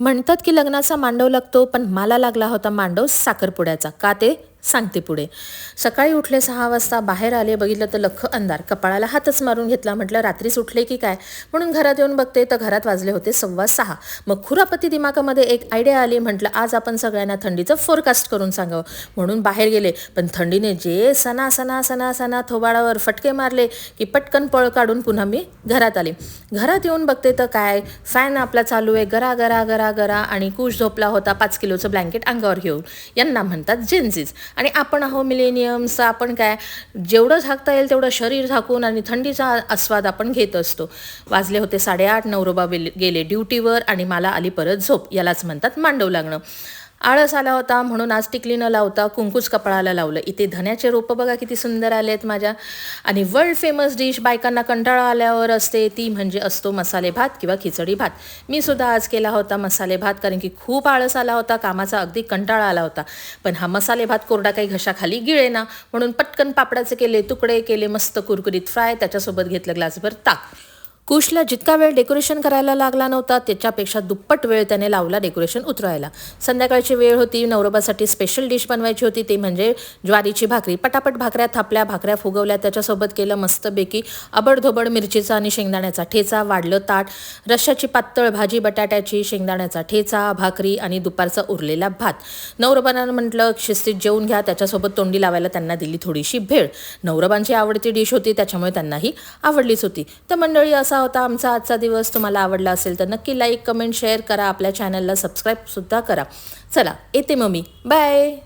म्हणतात की लग्नाचा मांडव लागतो पण मला लागला होता मांडव साखरपुड्याचा. का ते? सांगते पुढे. सकाळी उठले सहा वाजता बाहेर आले बघितलं तर लख अंधार. कपाळाला हातच मारून घेतला म्हटलं रात्रीच उठले की काय? म्हणून घरात येऊन बघते तर घरात वाजले होते सव्वा सहा. मग खुरापती दिमागामध्ये एक आयडिया आली म्हटलं आज आपण सगळ्यांना थंडीचं फोरकास्ट करून सांगावं. म्हणून बाहेर गेले. पण थंडीने जे सणा सणा सणा सणा थोबाडावर फटके मारले की पटकन पळ काढून पुन्हा मी घरात आले. घरात येऊन बघते तर काय? फॅन आपला चालू आहे गरा गरा गरा गरा आणि कुश झोपला होता पाच किलोचं ब्लँकेट अंगावर घेऊन. यांना म्हणतात जेन्सीज आणि आपण आहो मिलेनियम्स आपण काय जेवढं झाकता येईल तेवढं शरीर झाकून आणि थंडीचा आस्वाद आपण घेत असतो. वाजले होते साडेआठ नवरोबा गेले ड्युटीवर आणि मला आली परत झोप यालाच म्हणतात मांडव लागणं आळस आला होता म्हणून आज टिकली न लावता कुंकूच कपाळाला लावलं. इथे धन्याचे रोपं बघा किती सुंदर आले आहेत माझ्या. आणि वर्ल्ड फेमस डिश बायकांना कंटाळा आल्यावर असते ती म्हणजे असतो मसाले भात किंवा खिचडी भात. मी सुद्धा आज केला होता मसाले भात कारण की खूप आळस आला होता कामाचा अगदी कंटाळा आला होता. पण हा मसाले भात कोरडा काही घशाखाली गिळेना म्हणून पटकन पापडाचे केले तुकडे केले मस्त कुरकुरीत फ्राय त्याच्यासोबत घेतलं ग्लासभर ताक. कुशला जितका वेळ डेकोरेशन करायला लागला नव्हता त्याच्यापेक्षा दुप्पट वेळ त्याने लावला डेकोरेशन उतरायला. संध्याकाळची वेळ होती नवरोबासाठी स्पेशल डिश बनवायची होती ते म्हणजे ज्वारीची भाकरी. पटापट भाकऱ्या थापल्या भाकऱ्या फुगवल्या त्याच्यासोबत केलं मस्तपैकी अबडधोबड मिरचीचा आणि शेंगदाण्याचा ठेचा वाढलं ताट रश्याची पातळ भाजी बटाट्याची शेंगदाण्याचा ठेचा भाकरी आणि दुपारचा उरलेला भात. नवरोबांना म्हटलं शिस्तीत जेवून घ्या त्याच्यासोबत तोंडी लावायला त्यांना दिली थोडीशी भेळ. नवरोबांची आवडती डिश होती त्याच्यामुळे त्यांनाही आवडलीच होती. तर मंडळी असा होता आमचा आजचा दिवस तुम्हाला आवडला असेल तर नक्की लाईक कमेंट शेअर करा. आपल्या चॅनलला सबस्क्राईबसुद्धा करा. चला येते मग मी. बाय